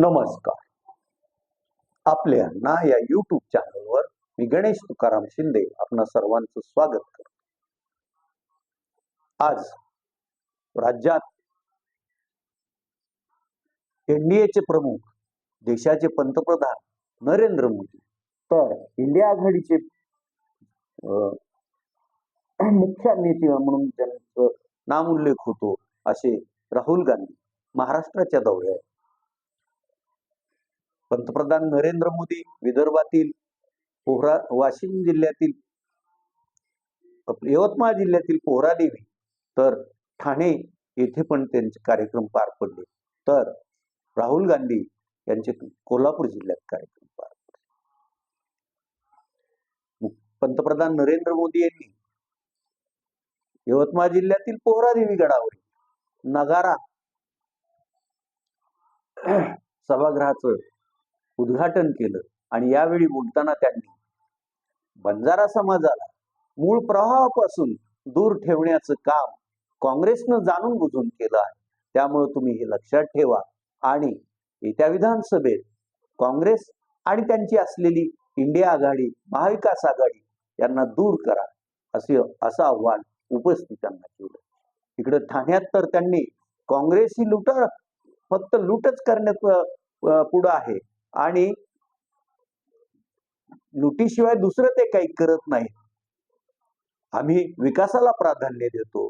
नमस्कार. आपल्या ना या युट्यूब चॅनलवर मी गणेश तुकाराम शिंदे आपणा सर्वांचं स्वागत करतो. आज राज्यात एनडीएचे प्रमुख देशाचे पंतप्रधान नरेंद्र मोदी तर इंडिया आघाडीचे अं, मुख्य नेते म्हणून त्यांचं नामोल्लेख होतो असे राहुल गांधी महाराष्ट्राच्या दौऱ्यात पंतप्रधान नरेंद्र मोदी विदर्भातील पोहरा वाशिम जिल्ह्यातील यवतमाळ जिल्ह्यातील पोहरादेवी तर ठाणे येथे पण त्यांचे कार्यक्रम पार पडले. तर राहुल गांधी यांचे कोल्हापूर जिल्ह्यात कार्यक्रम पार पडले. पंतप्रधान नरेंद्र मोदी यांनी यवतमाळ जिल्ह्यातील पोहरादेवी गडावर नगारा सभागृहाचं उद्घाटन केलं आणि यावेळी बोलताना त्यांनी बंजारा समाजाला मूळ प्रवाहापासून दूर ठेवण्याचं काम काँग्रेसनं जाणून बुजून केलं आहे. त्यामुळे तुम्ही हे लक्षात ठेवा आणि येत्या विधानसभेत काँग्रेस आणि त्यांची असलेली इंडिया आघाडी महाविकास आघाडी यांना दूर करा असे असं आव्हान उपस्थितांना केलं. इकडे ठाण्यात तर त्यांनी काँग्रेस ही लुट फक्त लूटच करण्यात पुढं आहे. आणि लुटीशिवाय दुसरं ते काही करत नाही. आम्ही विकासाला प्राधान्य देतो.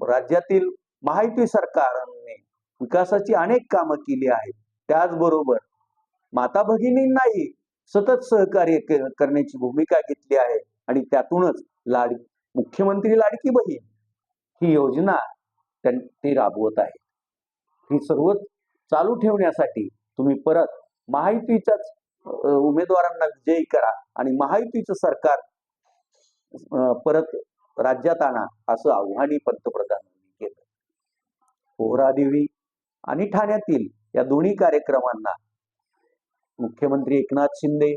राज्यातील महायुती सरकारने विकासाची अनेक कामं केली आहेत. त्याचबरोबर माता भगिनींनाही सतत सहकार्य करण्याची भूमिका घेतली आहे. आणि त्यातूनच लाड मुख्यमंत्री लाडकी बहीण ही योजना त्यांनी ते राबवत आहे. ही सर्व चालू ठेवण्यासाठी तुम्ही परत महायुतीच्याच उमेदवारांना विजयी करा आणि महायुतीचं सरकार परत राज्यात आणा असं आव्हानही पंतप्रधानांनी केलं. पोहरादेवी आणि ठाण्यातील या दोन्ही कार्यक्रमांना मुख्यमंत्री एकनाथ शिंदे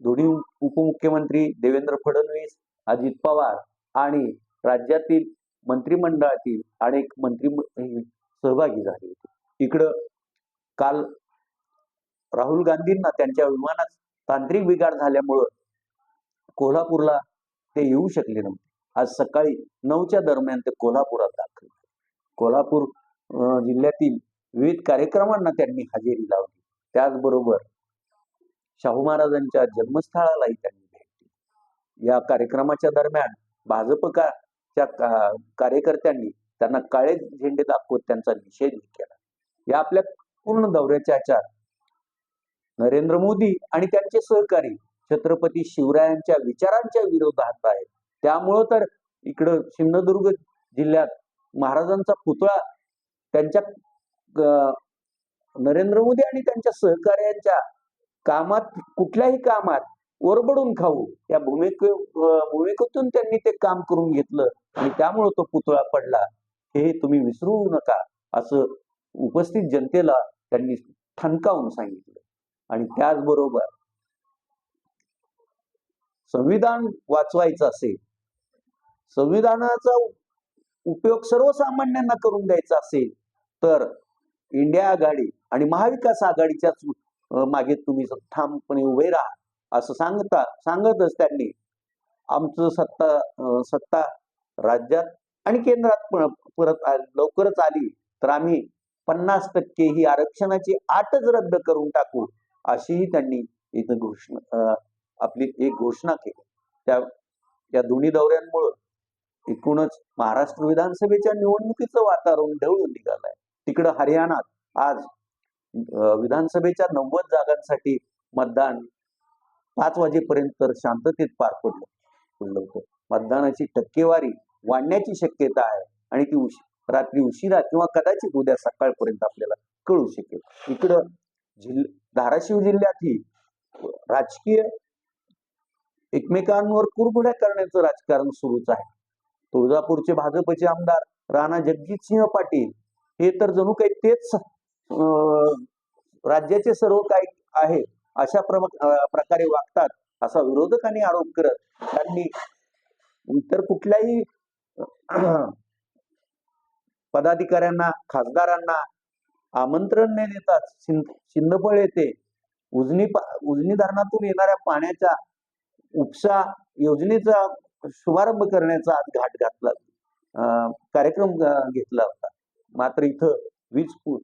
दोन्ही उपमुख्यमंत्री देवेंद्र फडणवीस अजित पवार आणि राज्यातील मंत्रिमंडळातील अनेक मंत्री सहभागी झाले होते. इकडं काल राहुल गांधींना त्यांच्या विमानात तांत्रिक बिघाड झाल्यामुळं कोल्हापूरला ते येऊ शकले नव्हते. आज सकाळी नऊच्या दरम्यान ते कोल्हापुरात दाखल कोल्हापूर जिल्ह्यातील विविध कार्यक्रमांना त्यांनी हजेरी लावली. त्याचबरोबर शाहू महाराजांच्या जन्मस्थळालाही त्यांनी भेट दिली. या कार्यक्रमाच्या दरम्यान भाजपच्या का- कार्यकर्त्यांनी त्यांना काळे झेंडे दाखवत त्यांचा निषेध केला. या आपल्या पूर्ण दौऱ्याच्या नरेंद्र मोदी आणि त्यांचे सहकारी छत्रपती शिवरायांच्या विचारांच्या विरोधात आहेत. त्यामुळं तर इकडं सिंधुदुर्ग जिल्ह्यात महाराजांचा पुतळा त्यांच्या नरेंद्र मोदी आणि त्यांच्या सहकार्यांच्या कामात कुठल्याही कामात ओरबडून खाऊ या भूमिके भूमिकेतून त्यांनी ते काम करून घेतलं आणि त्यामुळं तो पुतळा पडला हे तुम्ही विसरू नका असं उपस्थित जनतेला त्यांनी ठणकावून सांगितलं. आणि त्याचबरोबर संविधान वाचवायचं असेल संविधानाचा उपयोग सर्वसामान्यांना करून द्यायचा असेल तर इंडिया आघाडी आणि महाविकास आघाडीच्याच मागे तुम्ही ठामपणे उभे राहा असं सांगता सांगतच त्यांनी. आमचं सत्ता सत्ता राज्यात आणि केंद्रात परत लवकरच आली तर आम्ही पन्नास टक्के ही आरक्षणाची आटच रद्द करून टाकू. अशीही त्यांनी इथं घोषणा आपली एक घोषणा केली. त्या या दोन्ही दौऱ्यांमुळं एकूणच महाराष्ट्र विधानसभेच्या निवडणुकीचं वातावरण ढवळून निघालंय. तिकडं हरियाणात आज विधानसभेच्या नव्वद जागांसाठी मतदान पाच वाजेपर्यंत तर शांततेत पार पडलं पडलं होतं. मतदानाची टक्केवारी वाढण्याची शक्यता आहे आणि ती उश रात्री उशिरा किंवा कदाचित उद्या सकाळपर्यंत आपल्याला कळू शकेल. इकडं जिल धाराशिव जिल्ह्यातही राजकीय एकमेकांवर कुरबुड्या करण्याचं राजकारण सुरूच आहे. तुळजापूरचे भाजपचे आमदार राणा जगजितसिंह पाटील हे तर जणू काही तेच अं, राज्याचे सर्व काही आहे अशा प्रमा प्रकारे वागतात असा विरोधकांनी आरोप करत त्यांनी इतर कुठल्याही पदाधिकाऱ्यांना खासदारांना आमंत्रण न देताच शिंदफळ येते. येथे उजनी पा- उजनी धरणातून येणाऱ्या पाण्याच्या उपसा योजनेचा शुभारंभ करण्याचा आज घाट घातला. कार्यक्रम घेतला होता. मात्र इथं वीज पु-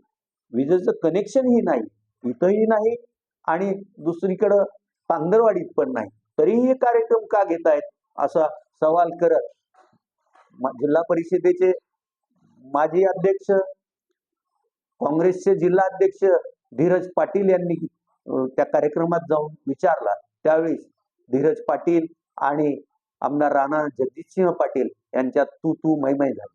विजेचं कनेक्शनही नाही. इथंही नाही आणि दुसरीकडं पांगरवाडीत पण नाही. तरीही हे कार्यक्रम का घेत आहेत? असा सवाल करत जिल्हा परिषदेचे माजी अध्यक्ष काँग्रेसचे जिल्हाध्यक्ष धीरज पाटील यांनी त्या कार्यक्रमात जाऊन विचारला. त्यावेळी धीरज पाटील आणि आमदार राणा जगजितसिंह पाटील यांच्यात तू तू मैमय झाली.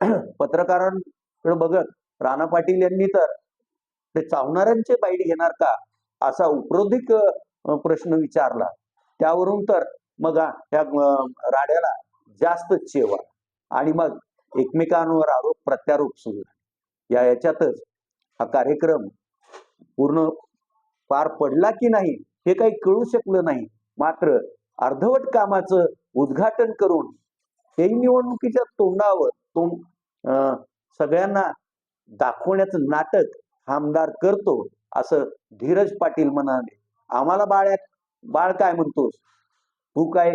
पत्रकारांकडे बघत राणा पाटील यांनी तर ते चावणाऱ्यांचे बाईट घेणार का? असा उपरोधिक प्रश्न विचारला. त्यावरून तर मग त्या राड्याला जास्त चेवा आणि मग एकमेकांवर आरोप प्रत्यारोप सुरू झाला. या याच्यातच हा कार्यक्रम पूर्ण पार पडला की नाही हे काही कळू शकलं नाही. मात्र अर्धवट कामाचं उद्घाटन करून हे निवडणुकीच्या तोंडावर तोंड अं, सगळ्यांना दाखवण्याचं नाटक आमदार करतो असं धीरज पाटील म्हणाले. आम्हाला बाळ्या बाळ काय म्हणतोस तू काय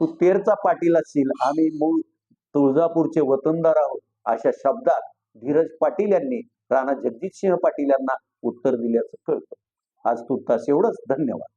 तू तेरचा पाटील असशील आम्ही मूळ तुळजापूरचे वतनदार आहोत अशा शब्दात धीरज पाटील यांनी राणा जगजितसिंह पाटील यांना उत्तर दिल्याचं कळतं. आज तुर्तास एवढंच. धन्यवाद.